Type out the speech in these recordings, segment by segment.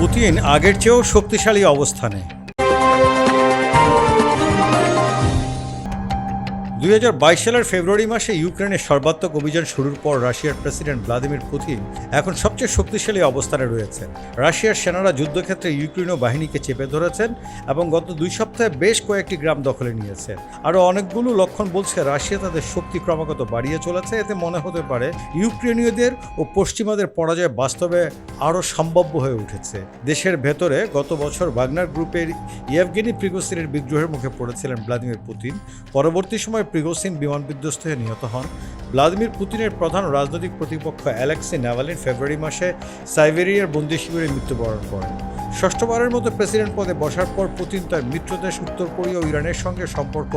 Putin আগের চেয়েও শক্তিশালী অবস্থানে। দুই হাজার বাইশ সালের ফেব্রুয়ারি মাসে ইউক্রেনের সর্বাত্মক অভিযান শুরুর পর রাশিয়ার প্রেসিডেন্ট ভ্লাদিমির পুতিন এখন সবচেয়ে শক্তিশালী অবস্থানে রয়েছেন। রাশিয়ার সেনারা যুদ্ধক্ষেত্রে ইউক্রেনীয় বাহিনীকে চেপে ধরেছেন এবং গত দুই সপ্তাহে বেশ কয়েকটি গ্রাম দখলে নিয়েছে আরও অনেকগুলো লক্ষণ বলছে রাশিয়া তাদের শক্তি ক্রমাগত বাড়িয়ে চলেছে। এতে মনে হতে পারে ইউক্রেনীয়দের ও পশ্চিমাদের পরাজয় বাস্তবে আরও সম্ভাব্য হয়ে উঠেছে। দেশের ভেতরে গত বছর বাগনার গ্রুপের ইয়েভগেনি প্রিগোসিনের বিদ্রোহের মুখে পড়েছিলেন ভ্লাদিমির পুতিন। পরবর্তী সময় প্রিগোসিন বিমান বিধ্বস্ত হয়ে নিহত হন। ভ্লাদিমির পুতিনের প্রধান রাজনৈতিক প্রতিপক্ষ অ্যালেক্সি নাভালিন ফেব্রুয়ারি মাসে সাইবেরিয়ার বন্দি শিবিরে মৃত্যুবরণ করেন। ষষ্ঠবারের মতো প্রেসিডেন্ট পদে বসার পর পুতিন তার মিত্রদেশ উত্তর কোরিয়া ও ইরানের সঙ্গে সম্পর্ক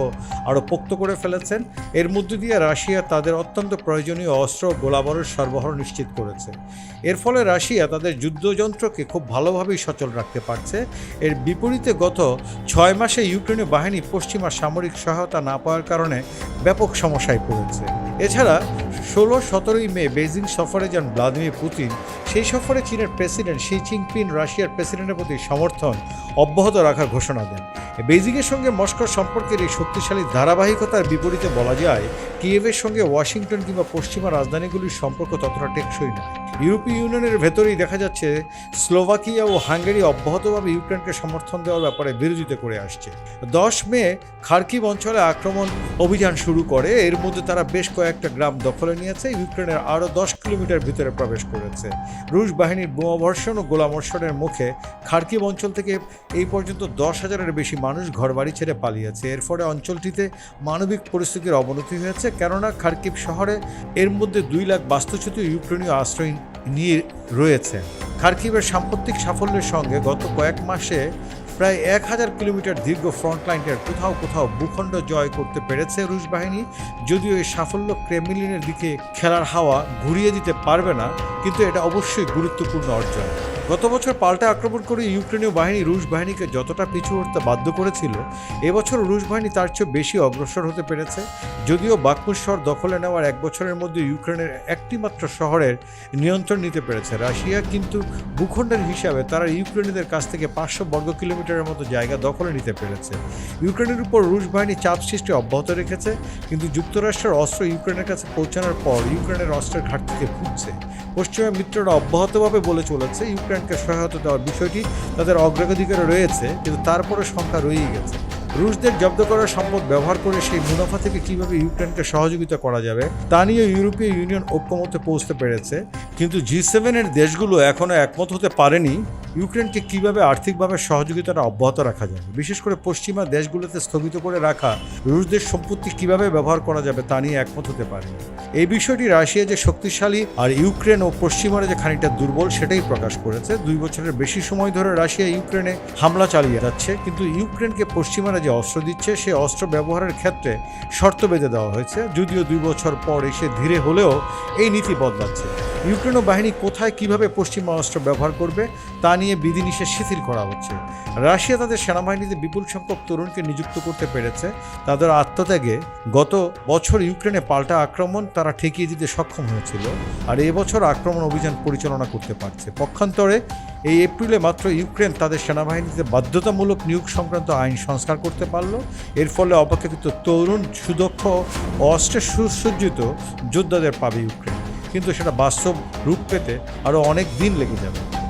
আরও পোক্ত করে ফেলেছেন। এর মধ্য দিয়ে রাশিয়া তাদের অত্যন্ত প্রয়োজনীয় অস্ত্র গোলাবারুদ সরবরাহ নিশ্চিত করেছে। এর ফলে রাশিয়া তাদের যুদ্ধযন্ত্রকে খুব ভালোভাবেই সচল রাখতে পারছে। এর বিপরীতে গত ছয় মাসে ইউক্রেনীয় বাহিনী পশ্চিমা সামরিক সহায়তা না পাওয়ার কারণে ব্যাপক সমস্যায় পড়েছে। এছাড়া ষোলো সতেরোই মে বেজিং সফরে যান ভ্লাদিমির পুতিন। সেই সফরে চীনের প্রেসিডেন্ট শি জিনপিং রাশিয়ার প্রেসিডেন্টের প্রতি সমর্থন অব্যাহত রাখার ঘোষণা দেন। বেজিংয়ের সঙ্গে মস্কোর সম্পর্কের এই শক্তিশালী ধারাবাহিকতার বিপরীতে বলা যায়, কিয়েভের সঙ্গে ওয়াশিংটন কিংবা পশ্চিমা রাজধানীগুলির সম্পর্ক ততটা টেকসই নয়। ইউরোপীয় ইউনিয়নের ভেতরেই দেখা যাচ্ছে স্লোভাকিয়া ও হাঙ্গেরি অব্যাহতভাবে ইউক্রেনকে সমর্থন দেওয়ার ব্যাপারে বিরোধিতা করে আসছে। দশ মে খার্কিভ অঞ্চলে আক্রমণ অভিযান শুরু করে। এর মধ্যে তারা বেশ কয়েকটা গ্রাম দখলে নিয়েছে। ইউক্রেনের আরও দশ কিলোমিটার ভিতরে প্রবেশ করেছে। রুশ বাহিনীর বোমাবর্ষণ ও গোলাবর্ষণের মুখে খার্কিভ অঞ্চল থেকে এই পর্যন্ত দশ হাজারের বেশি মানুষ ঘরবাড়ি ছেড়ে পালিয়েছে। এর ফলে অঞ্চলটিতে মানবিক পরিস্থিতির অবনতি হয়েছে। কেননা খার্কিভ শহরে এর মধ্যে দুই লাখ বাস্তুচ্যুত ইউক্রেনীয় আশ্রয় নিয়ে রয়েছে। খার্কিভের সাম্প্রতিক সাফল্যের সঙ্গে গত কয়েক মাসে প্রায় এক হাজার কিলোমিটার দীর্ঘ ফ্রন্টলাইনের কোথাও কোথাও ভূখণ্ড জয় করতে পেরেছে রুশ বাহিনী। যদিও এই সাফল্য ক্রেমলিনের দিকে খেলার হাওয়া ঘুরিয়ে দিতে পারবে না, কিন্তু এটা অবশ্যই গুরুত্বপূর্ণ অর্জন। গত বছর পাল্টা আক্রমণ করে ইউক্রেনীয় বাহিনী রুশ বাহিনীকে যতটা পিছু উঠতে বাধ্য করেছিল, এবছর রুশ বাহিনী তার চেয়ে বেশি অগ্রসর হতে পেরেছে। যদিও বাকমুর শহর দখলে নেওয়ার এক বছরের মধ্যে ইউক্রেনের একটি মাত্র শহরের নিয়ন্ত্রণ নিতে পেরেছে রাশিয়া, কিন্তু ভূখণ্ডের হিসাবে তারা ইউক্রেনীদের কাছ থেকে পাঁচশো বর্গ কিলোমিটারের মতো জায়গা দখলে নিতে পেরেছে। ইউক্রেনের উপর রুশ বাহিনী চাপ সৃষ্টি অব্যাহত রেখেছে, কিন্তু যুক্তরাষ্ট্রের অস্ত্র ইউক্রেনের কাছে পৌঁছানোর পর ইউক্রেনের অস্ত্রের ঘাটতিতে ভুগছে পশ্চিমা মিত্ররা অব্যাহতভাবে বলে চলেছে ইউক্রেনকে সহায়তা দেওয়ার বিষয়টি তাদের অগ্রাধিকারে রয়েছে, কিন্তু তারপরে সংখ্যা রয়েই গেছে। রুশদের জব্দ করার সম্পদ ব্যবহার করে সেই মুনাফা থেকে কীভাবে ইউক্রেনকে সহযোগিতা করা যাবে, তা নিয়ে ইউরোপীয় ইউনিয়ন ঐক্যমতে পৌঁছতে পেরেছে। কিন্তু জি সেভেনের দেশগুলো এখনও একমত হতে পারেনি। ইউক্রেনকে কীভাবে আর্থিকভাবে সহযোগিতাটা অব্যাহত রাখা যাবে? বিশেষ করে পশ্চিমা দেশগুলোতে স্থগিত করে রাখা রুশদের সম্পত্তি কীভাবে ব্যবহার করা যাবে তা নিয়ে একমত হতে পারে। এই বিষয়টি রাশিয়া যে শক্তিশালী আর ইউক্রেন ও পশ্চিমারা যে খানিকটা দুর্বল সেটাই প্রকাশ করেছে। দুই বছরের বেশি সময় ধরে রাশিয়া ইউক্রেনে হামলা চালিয়ে যাচ্ছে, কিন্তু ইউক্রেনকে পশ্চিমারা যে অস্ত্র দিচ্ছে, সে অস্ত্র ব্যবহারের ক্ষেত্রে শর্ত বেঁধে দেওয়া হয়েছে, যদিও দুই বছর পর এসে ধীরে হলেও এই নীতি বদলাচ্ছে। ইউক্রেন বাহিনী কোথায়, কীভাবে পশ্চিমা অস্ত্র ব্যবহার করবে, তা নিয়ে বিধিনিষেধ শিথিল করা হচ্ছে। রাশিয়া তাদের সেনাবাহিনীতে বিপুল সংখ্যক তরুণকে নিযুক্ত করতে পেরেছে। তাদের আত্মত্যাগে গত বছর ইউক্রেনে পাল্টা আক্রমণ তারা ঠেকিয়ে দিতে সক্ষম হয়েছিল আর এবছর আক্রমণ অভিযান পরিচালনা করতে পারছে। পক্ষান্তরে এই এপ্রিলে মাত্র ইউক্রেন তাদের সেনাবাহিনীতে বাধ্যতামূলক নিয়োগ সংক্রান্ত আইন সংস্কার করতে পারল। এর ফলে অপেক্ষাকৃত তরুণ, সুদক্ষ অস্ত্রে সুসজ্জিত যোদ্ধাদের পাবে ইউক্রেন কিন্তু সেটা বাস্তব রূপ পেতে আরও অনেক দিন লেগে যাবে।